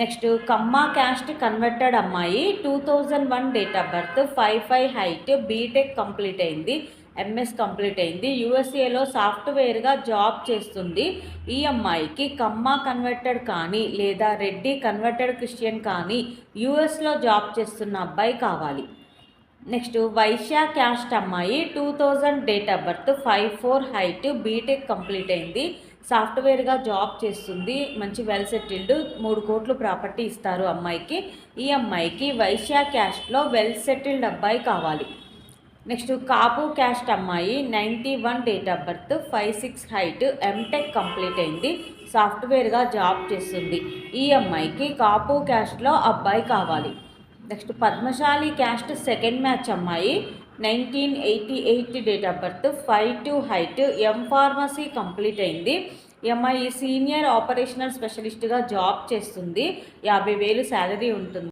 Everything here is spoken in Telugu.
నెక్స్ట్ కమ్మా క్యాస్ట్ కన్వర్టెడ్ అమ్మాయి two thousand one date of birth five five height BTech complete అయింది ఎంఎస్ కంప్లీట్ అయింది. యూఎస్ఏలో సాఫ్ట్వేర్గా జాబ్ చేస్తుంది. ఈ అమ్మాయికి కమ్మా కన్వర్టెడ్ కానీ లేదా రెడ్డి కన్వర్టెడ్ క్రిస్టియన్ కానీ యూఎస్లో జాబ్ చేస్తున్న అబ్బాయి కావాలి. నెక్స్ట్ వైశ్య క్యాస్ట్ అమ్మాయి two thousand date of birth five four height BTech complete అయింది. సాఫ్ట్వేర్గా జాబ్ చేస్తుంది. మంచి వెల్ సెటిల్డ్ మూడు కోట్లు ప్రాపర్టీ ఇస్తారు అమ్మాయికి. ఈ అమ్మాయికి వైశ్య క్యాస్ట్లో వెల్ సెటిల్డ్ అబ్బాయి కావాలి. నెక్స్ట్ కాపు క్యాస్ట్ అమ్మాయి ninety one date of birth five six height MTech complete అయింది. సాఫ్ట్వేర్గా జాబ్ చేస్తుంది. ఈ అమ్మాయికి కాపు క్యాస్ట్లో అబ్బాయి కావాలి. Next Padmashali caste second match అమ్మాయి. Nineteen eighty eight date of birth five two height M pharmacy complete అయింది. ఈ అమ్మాయి సీనియర్ ఆపరేషనల్ స్పెషలిస్ట్గా జాబ్ చేస్తుంది. యాభై వేలు శాలరీ ఉంటుంది.